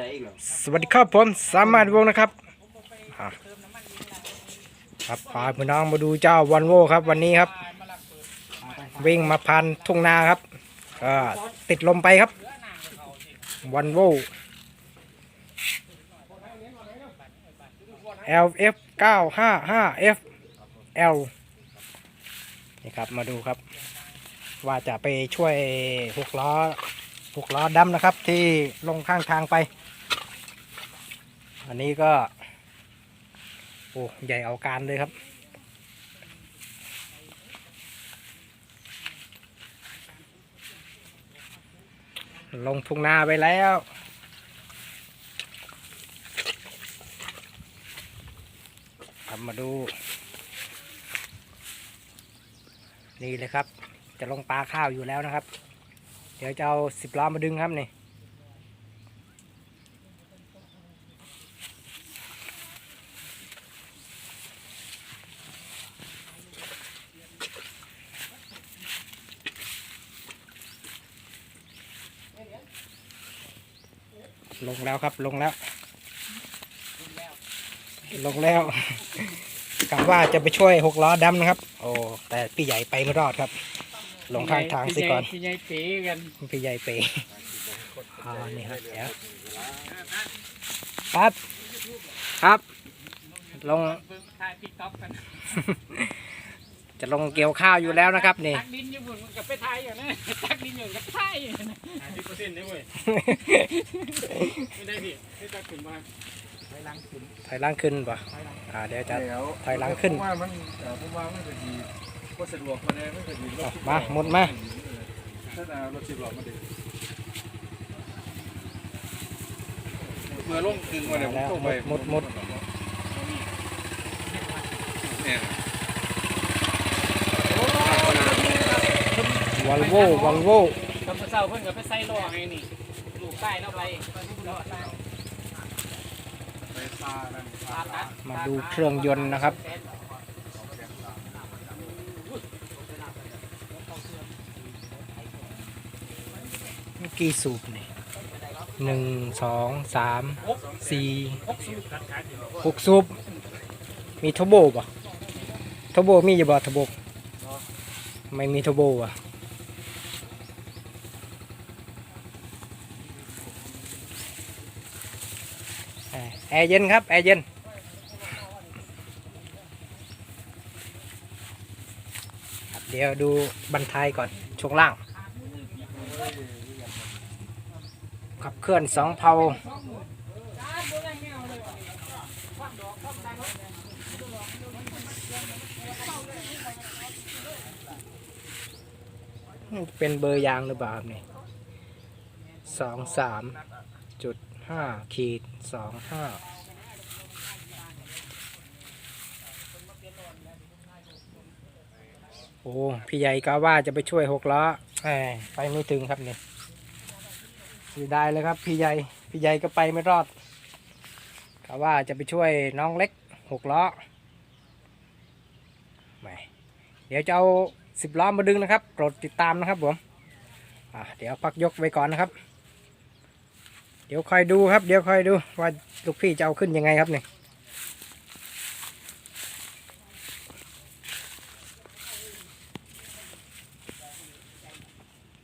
ได้อีกหรอสวัสดีครับผมสามารถวงนะครับครับพาพี่น้องมาดูเจ้าวันโวครับ วันนี้ครับ วิ่งมาพันทุ่งนาครับก็ติดลมไปครับ วันโว LF 955 F L นี่ครับมาดูครับ ว่าจะไปช่วยหกล้อ หกล้อดำนะครับ ที่ลงข้างทางไป อันนี้ก็ โอ้ใหญ่เอาการเลยครับ ลงทุ่งนาไปแล้วครับมาดู นี่เลยครับ จะลงปลาข้าวอยู่แล้วนะครับ ดี๋ยวจะเอาสิบล้อมาดึงครับนี่ลงแล้วครับลงแล้ว ลงแล้วกะว่าจะไปช่วยหกล้อดำนะครับ โอ้แต่พี่ใหญ่ไปไม่รอดครับ ลงข้างทางสิก่อนพี่ใหญ่เป๋กันพี่ใหญ่เปย์อ่านี่ครับเดี๋ยวครับ ครับ ลงเบิ่งถ่ายติ๊กต็อกกันจะลงเกี่ยวข้าวอยู่แล้วนะครับนี่ตักดินอยู่บนมันกับไปถ่ายอยู่นะตักดินอยู่กับถ่ายอยู่นะถ่ายที่เปอร์เซ็นต์ได้เว้ยไม่ได้พี่ไม่ตักขึ้นมาไปล้างขึ้นถอยหล่างขึ้นป่ะอ่าเดี๋ยวจะถอยหลังขึ้นผมว่ามันเอ่อผมว่ามันก็ดี ก็สะดวกมาเลยมันก็ดีรถอะสิบมาล้อหมดมา ถ้าเอารถสิบล้อมาดีเมื่อลงกึ่งมาเนี่ยผมส่งไปหมดหมด เนี่ย วัลโววัลโวกำเศร้าเพิ่นกับไปใส่ล้อไงนี่ลูกใต้แล้วไปล้อใต้ไปซานั่นตาตัดมาดูเครื่องยนต์นะครับ กี่สูบนี่หนึ่งสองสามสี่หกสูบมีทบโบป่ะทบโบมีอยู่บ่ทบโบไม่มีทบโบอะแอร์เย็นครับแอร์เย็นเดี๋ยวดูบันทายก่อนช่วงล่าง ขับเคลื่อนสองเพาเป็นเบอร์ยางหรือเปล่าครับนี่สองสามจุดห้าขีดสองห้าโอ้ พี่ใหญ่ก็ว่าจะไปช่วยหกล้อไปไม่ถึงครับนี่ เสียดายเลยครับ พี่ใหญ่พี่ใหญ่ก็ไปไม่รอดกะว่าจะไปช่วยน้องเล็กหกล้อไม่เดี๋ยวจะเอาสิบล้อมาดึงนะครับโปรดติดตามนะครับผมเดี๋ยวพักยกไว้ก่อนนะครับ เดี๋ยวคอยดูครับ เดี๋ยวคอยดูว่าลูกพี่จะเอาขึ้นยังไงครับเนี่ย